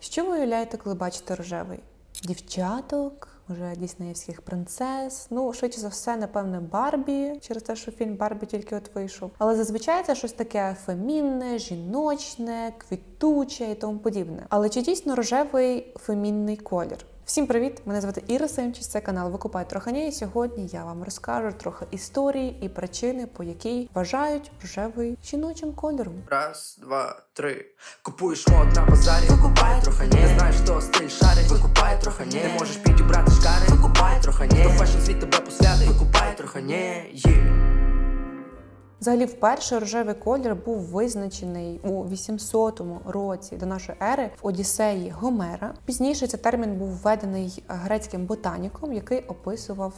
Що ви уявляєте, коли бачите рожевий? Дівчаток, може діснеївських принцес. Ну, швидше за все, напевне, Барбі, через те, що фільм Барбі тільки от вийшов. Але зазвичай це щось таке фемінне, жіночне, квітуче і тому подібне. Але чи дійсно рожевий фемінний колір? Всім привіт! Мене звати Іра Семчич, це канал Викупай Трохані. І сьогодні я вам розкажу трохи історії і причини, по якій вважають рожевий жіночим кольором. Раз, два, три. Купуєш мод на базарі, викупай Взагалі, вперше рожевий колір був визначений у 800 році до нашої ери в Одіссеї Гомера. Пізніше цей термін був введений грецьким ботаніком, який описував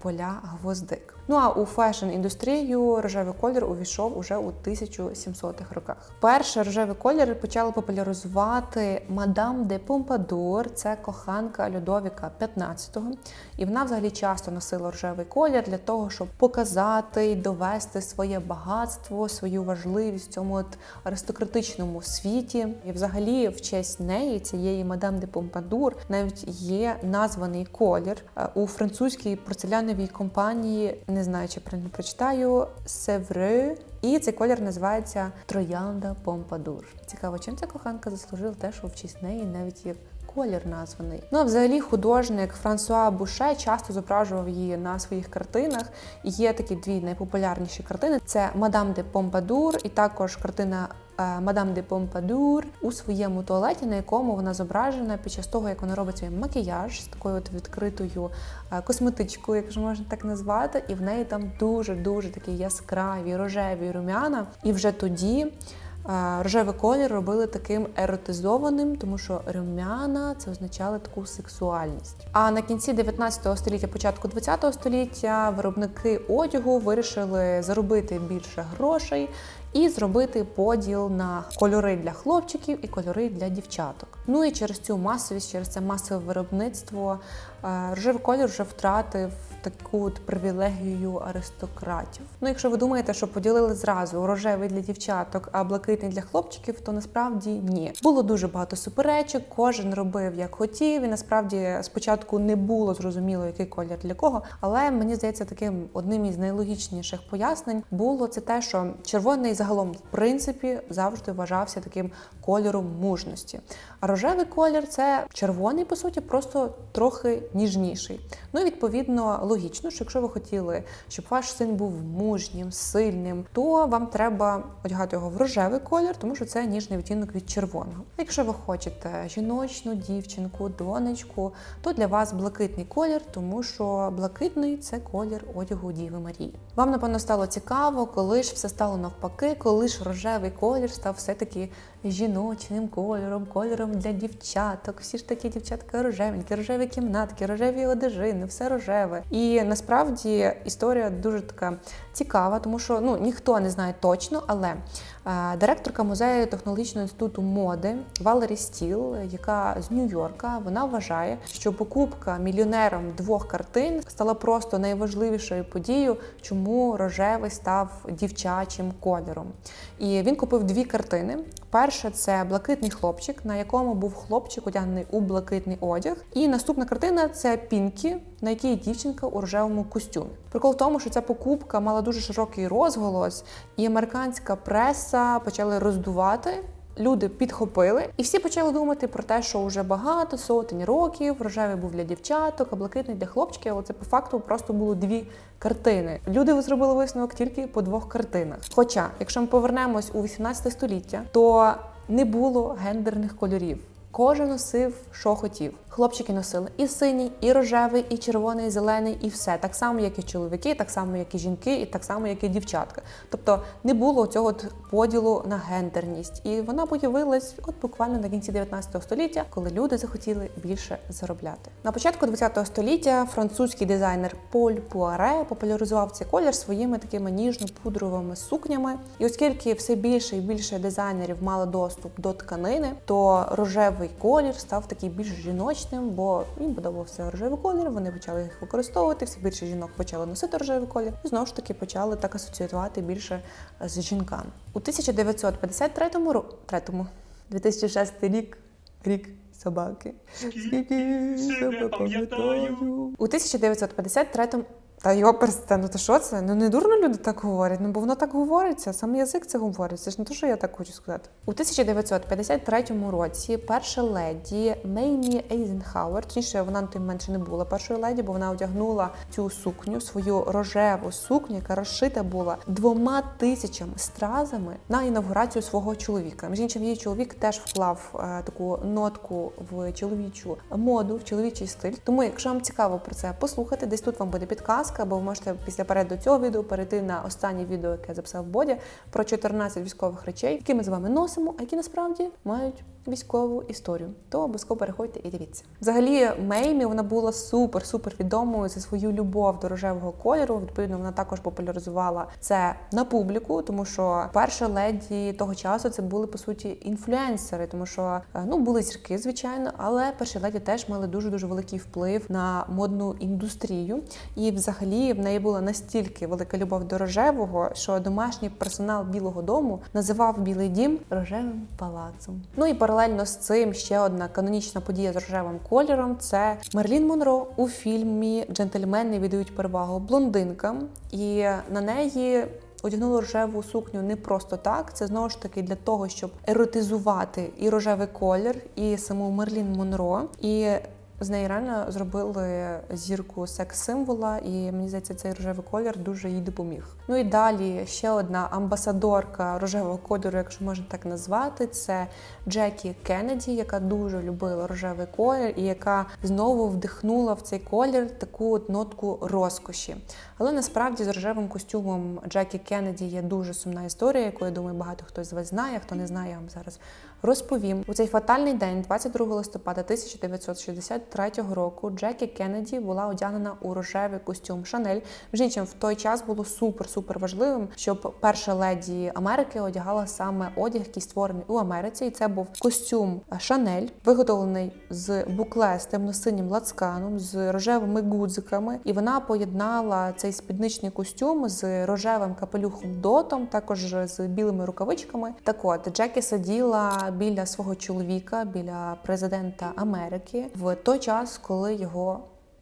поля гвоздик. Ну а у фешн-індустрію рожевий колір увійшов уже у 1700-х роках. Перший рожевий колір почали популяризувати мадам де Помпадур, це коханка Людовіка 15-го. І вона взагалі часто носила рожевий колір для того, щоб показати і довести своє багатство, свою важливість в цьому от аристократичному світі. І взагалі, в честь неї, цієї мадам де Помпадур, навіть є названий колір Е, у французькій порцеляновій компанії. Не знаю, чи правильно прочитаю Севре. І цей колір називається Троянда Помпадур. Цікаво, чим ця коханка заслужила те, що в честь неї навіть є колір названий. Ну а взагалі художник Франсуа Буше часто зображував її на своїх картинах. І є такі дві найпопулярніші картини: це Мадам де Помпадур, і також картина. Е, Мадам де Помпадур у своєму туалеті, на якому вона зображена під час того, як вона робить свій макіяж з такою от відкритою е, косметичкою, якщо можна так назвати, і в неї там дуже дуже такі яскраві рожеві рум'яна. І вже тоді Рожевий колір робили таким еротизованим, тому що рум'яна це означало таку сексуальність. А на кінці 19 століття, початку 20 століття, виробники одягу вирішили заробити більше грошей і зробити поділ на кольори для хлопчиків і кольори для дівчаток. Ну і через цю масовість, через це масове виробництво, рожевий колір вже втратив таку от привілегію аристократів. Ну, якщо ви думаєте, що поділили зразу рожевий для дівчаток, а блакитний для хлопчиків, то насправді ні. Було дуже багато суперечок, кожен робив як хотів. І насправді спочатку не було зрозуміло, який колір для кого. Але мені здається, таким одним із найлогічніших пояснень було це те, що червоний загалом в принципі завжди вважався таким кольором мужності. А рожевий колір це червоний, по суті, просто трохи ніжніший. Ну і відповідно логічно, що якщо ви хотіли, щоб ваш син був мужнім, сильним, то вам треба одягати його в рожевий колір, тому що це ніжний відтінок від червоного. Якщо ви хочете жіночну дівчинку, донечку, то для вас блакитний колір, тому що блакитний це колір одягу Діви Марії. Вам напевно стало цікаво, коли ж все стало навпаки, коли ж рожевий колір став все-таки жіночним кольором, кольором для дівчаток. Всі ж такі дівчатка рожевенькі, рожеві кімнатки, рожеві одежини, все рожеве. І насправді історія дуже така цікава, тому що ну ніхто не знає точно, але директорка музею технологічного інституту моди Валері Стіл, яка з Нью-Йорка, вона вважає, що покупка мільйонером двох картин стала просто найважливішою подією, чому рожевий став дівчачим кольором. І він купив дві картини. Перша це блакитний хлопчик, на якому був хлопчик одягнений у блакитний одяг. І наступна картина це Пінкі, на якій дівчинка у рожевому костюмі. Прикол в тому, що ця покупка мала дуже широкий розголос, і американська преса почали роздувати. Люди підхопили, і всі почали думати про те, що вже багато сотень років рожевий був для дівчаток, а блакитний для хлопчиків. Але це по факту просто було дві картини. Люди зробили висновок тільки по двох картинах. Хоча, якщо ми повернемось у 18 століття, то не було гендерних кольорів. Кожен носив, що хотів. Хлопчики носили і синій, і рожевий, і червоний, і зелений, і все. Так само, як і чоловіки, так само, як і жінки, і так само, як і дівчатка. Тобто не було цього поділу на гендерність. І вона появилась от буквально на кінці 19 століття, коли люди захотіли більше заробляти. На початку 20 століття французький дизайнер Поль Пуаре популяризував цей колір своїми такими ніжно-пудровими сукнями. І оскільки все більше і більше дизайнерів мали доступ до тканини, то рожевий колір став такий більш жіночним, бо їм подобався рожевий колір. Вони почали їх використовувати. Все більше жінок почали носити рожевий колір. І знову ж таки почали так асоціювати більше з жінками. У 1953 році 2006 рік Рік собаки. Скільки себе пам'ятаю. У 1953 та його персте, ну то що це? Ну не дурно люди так говорять. Ну бо воно так говориться. Сам язик це говорить. Це ж не те, що я так хочу сказати. У 1953 році перша леді Меймі Ейзенхауер, точніше, вона на ще не була першою леді, бо вона одягнула цю сукню, свою рожеву сукню, яка розшита була двома тисячами стразами на інавгурацію свого чоловіка. Між іншим, її чоловік теж вклав е, таку нотку в чоловічу моду, в чоловічий стиль. Тому, якщо вам цікаво про це послухати, десь тут вам буде підказка, або ви можете після перегляду цього відео перейти на останнє відео, яке я записав Бодя, про 14 військових речей, які ми з вами носимо, а які насправді мають військову історію. То обов'язково переходьте і дивіться. Взагалі, Меймі вона була супер супер відомою за свою любов до рожевого кольору. Відповідно, вона також популяризувала це на публіку, тому що перша леді того часу це були по суті інфлюенсери, тому що е, ну були зірки, звичайно, але перші леді теж мали дуже дуже великий вплив на модну індустрію. І взагалі в неї була настільки велика любов до рожевого, що домашній персонал Білого Дому називав Білий Дім рожевим палацом. Ну і паралельно з цим ще одна канонічна подія з рожевим кольором це Мерлін Монро у фільмі Джентльмени віддають перевагу блондинкам, і на неї. одягнули рожеву сукню не просто так. Це знову ж таки для того, щоб еротизувати і рожевий колір, і саму Мерлін Монро. І з неї реально зробили зірку секс-символа, і мені здається, цей рожевий колір дуже їй допоміг. Ну і далі ще одна амбасадорка рожевого кольору, якщо можна так назвати, це Джекі Кеннеді, яка дуже любила рожевий колір, і яка знову вдихнула в цей колір таку от нотку розкоші. Але насправді з рожевим костюмом Джекі Кеннеді є дуже сумна історія, яку я думаю, багато хто з вас знає. Хто не знає, я вам зараз розповім. У цей фатальний день, 22 листопада 1963 року, Джекі Кеннеді була одягнена у рожевий костюм Шанель. Між в той час було супер-супер важливим, щоб перша леді Америки одягала саме одяг, який створений у Америці. І це був костюм Шанель, виготовлений з букле з темно-синім лацканом, з рожевими гудзиками. І вона поєднала цей спідничний костюм з рожевим капелюхом дотом, також з білими рукавичками. Так от Джекі сиділа біля свого чоловіка, біля президента Америки в той час, коли його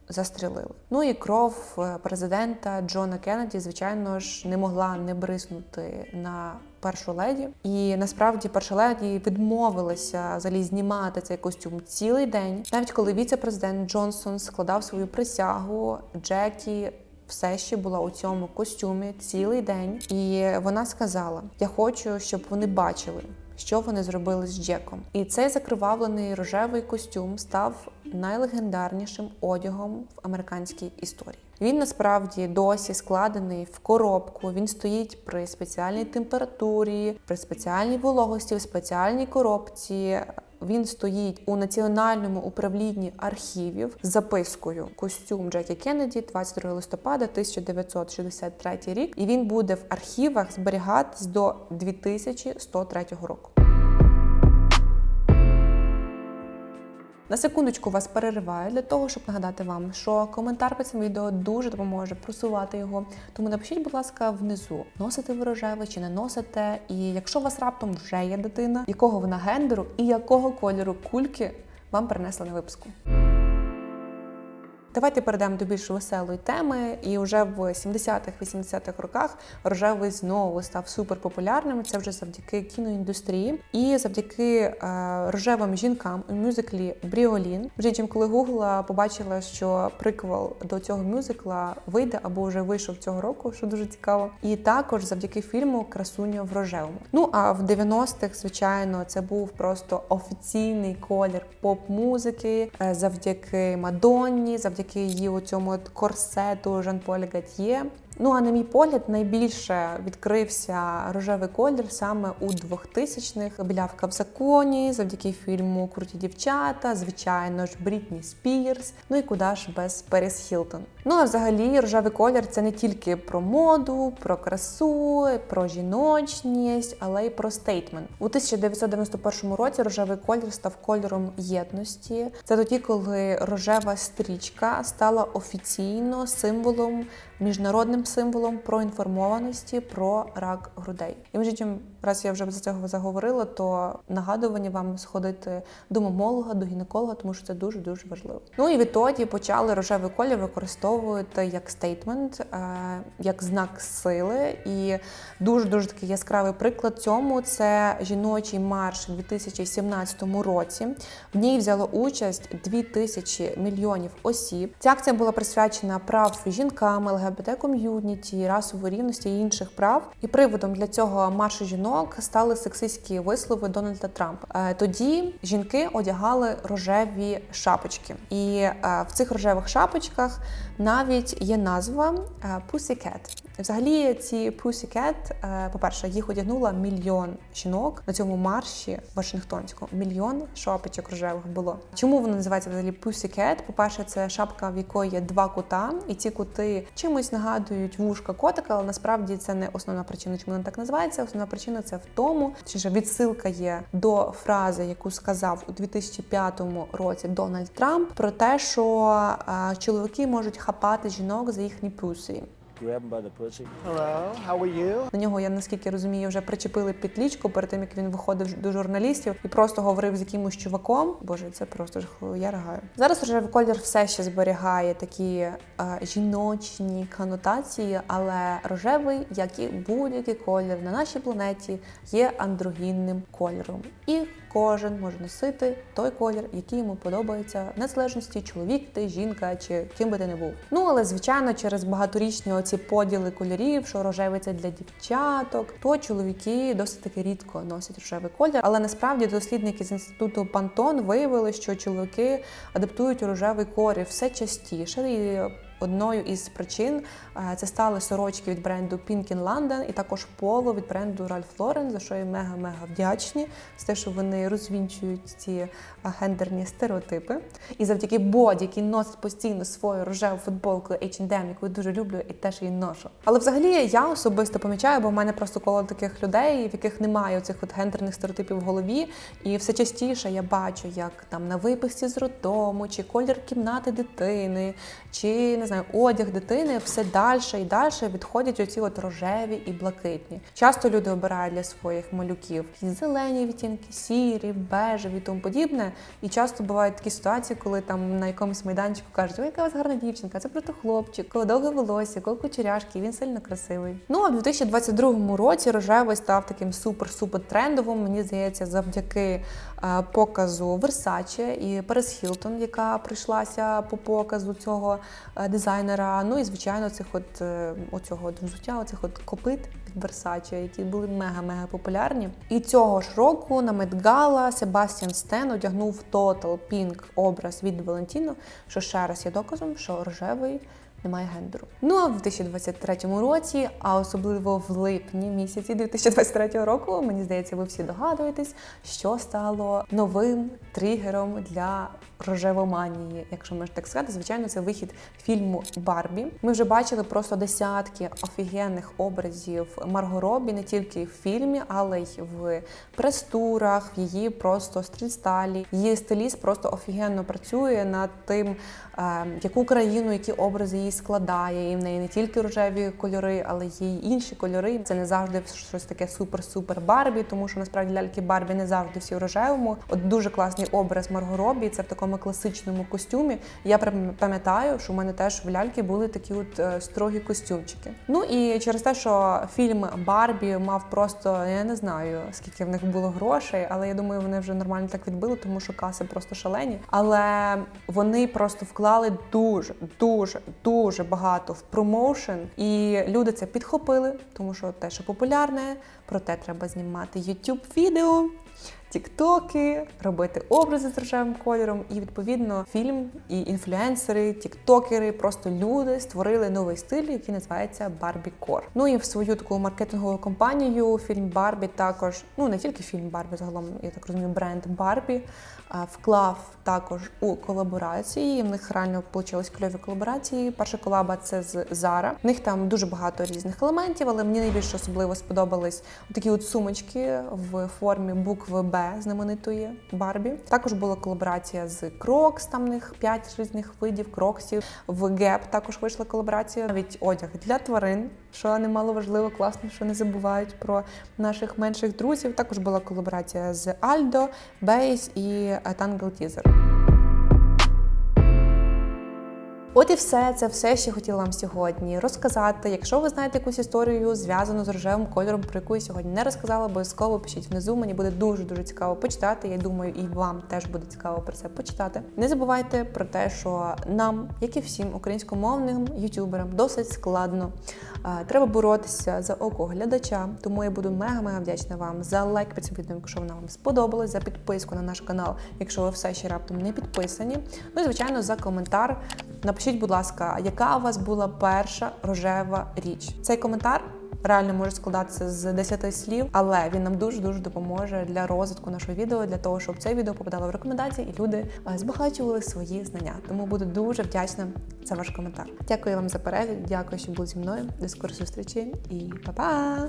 застрелили. Ну і кров е, президента Джона Кеннеді, звичайно ж, не могла не бриснути на першу леді. І насправді перша леді відмовилася взагалі знімати цей костюм цілий день. Навіть коли віце-президент Джонсон складав свою присягу, Джекі. Все ще була у цьому костюмі цілий день, і вона сказала: Я хочу, щоб вони бачили, що вони зробили з Джеком. І цей закривавлений рожевий костюм став найлегендарнішим одягом в американській історії. Він насправді досі складений в коробку. Він стоїть при спеціальній температурі, при спеціальній вологості, в спеціальній коробці. Він стоїть у національному управлінні архівів з запискою костюм Джекі Кеннеді 22 листопада 1963 рік. І він буде в архівах зберігатись до 2103 року. На секундочку вас перериваю для того, щоб нагадати вам, що коментар під цим відео дуже допоможе просувати його. Тому напишіть, будь ласка, внизу, носите ви рожеве чи не носите. І якщо у вас раптом вже є дитина, якого вона гендеру і якого кольору кульки вам принесли на випуску. Давайте перейдемо до більш веселої теми. І вже в 70-х-80-х роках рожевий знову став суперпопулярним. Це вже завдяки кіноіндустрії і завдяки е, рожевим жінкам у мюзиклі Бріолін. Вже чим коли гугла побачила, що приквел до цього мюзикла вийде або вже вийшов цього року, що дуже цікаво. І також завдяки фільму Красуня в рожевому. Ну а в 90-х, звичайно, це був просто офіційний колір поп-музики, е, завдяки Мадонні, завдяки її у цьому корсету Жан-Поль Гатьє. Ну а на мій погляд, найбільше відкрився рожевий колір саме у 2000-х. Білявка в законі, завдяки фільму Круті дівчата, звичайно ж, Брітні Спірс. Ну і куди ж без Періс Хілтон. Ну а взагалі, рожевий колір це не тільки про моду, про красу, про жіночність, але й про стейтмент. У 1991 році рожевий колір став кольором єдності. Це тоді, коли рожева стрічка стала офіційно символом міжнародним символом проінформованості про рак грудей. І ми іншим, раз я вже за цього заговорила, то нагадування вам сходити до мамолога, до гінеколога, тому що це дуже дуже важливо. Ну і відтоді почали рожевий колір використовувати як стейтмент, е, як знак сили. І дуже дуже такий яскравий приклад цьому це жіночий марш у 2017 році. В ній взяло участь 2000 мільйонів осіб. Ця акція була присвячена прав жінкам, ЛГБТ ком'юніті, расової рівності і інших прав. І приводом для цього маршу жінок стали сексистські вислови Дональда Трампа. Е, Тоді жінки одягали рожеві шапочки, і е, в цих рожевих шапочках навіть є назва е, Pussycat. Взагалі, ці Pussycat, е, по-перше, їх одягнула мільйон жінок на цьому марші Вашингтонському. Мільйон шапочок рожевих було. Чому воно називається взагалі Pussycat? По-перше, це шапка, в якої є два кута, і ці кути чимось нагадують вушка котика, але насправді це не основна причина, чому вона так називається. Основна причина це в тому, що відсилка є до фрази, яку сказав у 2005 році Дональд Трамп, про те, що е, чоловіки можуть хапати жінок за їхні пуси. Grab him by the pussy. Hello, how are you? На нього, я наскільки розумію, вже причепили петлічку перед тим, як він виходив до журналістів і просто говорив з якимось чуваком. Боже, це просто жахливо, я ригаю. Зараз рожевий колір все ще зберігає такі е, жіночні конотації, але рожевий, як і будь-який колір на нашій планеті, є андрогінним кольором. І кожен може носити той колір, який йому подобається, в незалежності чоловік ти, жінка чи ким би ти не був. Ну але звичайно, через багаторічні оці поділи кольорів, що рожевий це для дівчаток, то чоловіки досить таки рідко носять рожевий колір. Але насправді дослідники з інституту Пантон виявили, що чоловіки адаптують рожевий колір все частіше і. Одною із причин е, це стали сорочки від бренду Pink in London і також поло від бренду Ralph Lauren, за що їм мега-мега вдячні за те, що вони розвінчують ці е, гендерні стереотипи. І завдяки боді, який носить постійно свою рожеву футболку H&M, яку я дуже люблю і теж її ношу. Але взагалі я особисто помічаю, бо в мене просто коло таких людей, в яких немає цих от гендерних стереотипів в голові. І все частіше я бачу, як там на виписці з роддому, чи колір кімнати дитини, чи знаю, одяг дитини все далі і далі відходять оці от рожеві і блакитні. Часто люди обирають для своїх малюків зелені відтінки, сірі, бежеві і тому подібне. І часто бувають такі ситуації, коли там на якомусь майданчику кажуть, ой, яка у вас гарна дівчинка, це просто хлопчик, коли довге волосся, коли кучеряшки, він сильно красивий. Ну а в 2022 році рожевий став таким супер-супер трендовим. Мені здається, завдяки е, показу Versace і Перес Хілтон, яка прийшлася по показу цього е, дизайнера. Ну і звичайно, цих от е, оцього взуття, оцих от копит від Versace, які були мега-мега популярні. І цього ж року на Медгала Себастьян Стен одягнув Total Pink образ від Валентіно, що ще раз є доказом, що рожевий немає гендеру. Ну а в 2023 році, а особливо в липні місяці 2023 року, мені здається, ви всі догадуєтесь, що стало новим тригером для рожевоманії, якщо можна так сказати. Звичайно, це вихід фільму Барбі. Ми вже бачили просто десятки офігенних образів Марго Робі не тільки в фільмі, але й в прес-турах, в її просто стрітстайлі. Її стиліст просто офігенно працює над тим, е, яку країну, які образи її складає. І в неї не тільки рожеві кольори, але й інші кольори. Це не завжди щось таке супер-супер Барбі, тому що насправді ляльки Барбі не завжди всі в рожевому. От дуже класний образ Марго Робі. Це в такому класичному костюмі. Я пам'ятаю, що в мене теж в ляльки були такі от е, строгі костюмчики. Ну і через те, що фільм Барбі мав просто я не знаю скільки в них було грошей, але я думаю, вони вже нормально так відбили, тому що каси просто шалені. Але вони просто вклали дуже, дуже, дуже багато в промоушен, і люди це підхопили, тому що те, що популярне, проте треба знімати youtube відео тіктоки, робити образи з рожевим кольором. І відповідно фільм і інфлюенсери, тіктокери, просто люди створили новий стиль, який називається Барбі Кор. Ну і в свою таку маркетингову компанію фільм Барбі також, ну не тільки фільм Барбі, загалом я так розумію, бренд Барбі вклав також у колаборації. В них реально вийшли кльові колаборації. Перша колаба це з Zara. В них там дуже багато різних елементів, але мені найбільше особливо сподобались такі от сумочки в формі букви Б знаменитої Барбі. Також була колаборація з Крокс, там них 5 різних видів кроксів. В Геп також вийшла колаборація. Навіть одяг для тварин, що немало важливо, класно, що не забувають про наших менших друзів. Також була колаборація з Альдо, Бейс і е, Tangle От і все, це все, що хотіла вам сьогодні розказати. Якщо ви знаєте якусь історію зв'язану з рожевим кольором, про яку я сьогодні не розказала, обов'язково пишіть внизу. Мені буде дуже дуже цікаво почитати. Я думаю, і вам теж буде цікаво про це почитати. Не забувайте про те, що нам, як і всім українськомовним ютуберам, досить складно. Е, Треба боротися за око глядача. Тому я буду мега-мега вдячна вам за лайк під цим відео, якщо воно вам сподобалось, за підписку на наш канал, якщо ви все ще раптом не підписані. Ну і звичайно за коментар. Напишіть, будь ласка, яка у вас була перша рожева річ? Цей коментар реально може складатися з 10 слів, але він нам дуже дуже допоможе для розвитку нашого відео, для того, щоб це відео попадало в рекомендації і люди е, збагачували свої знання. Тому буду дуже вдячна за ваш коментар. Дякую вам за перегляд. Дякую, що були зі мною. До скорої зустрічі і па-па!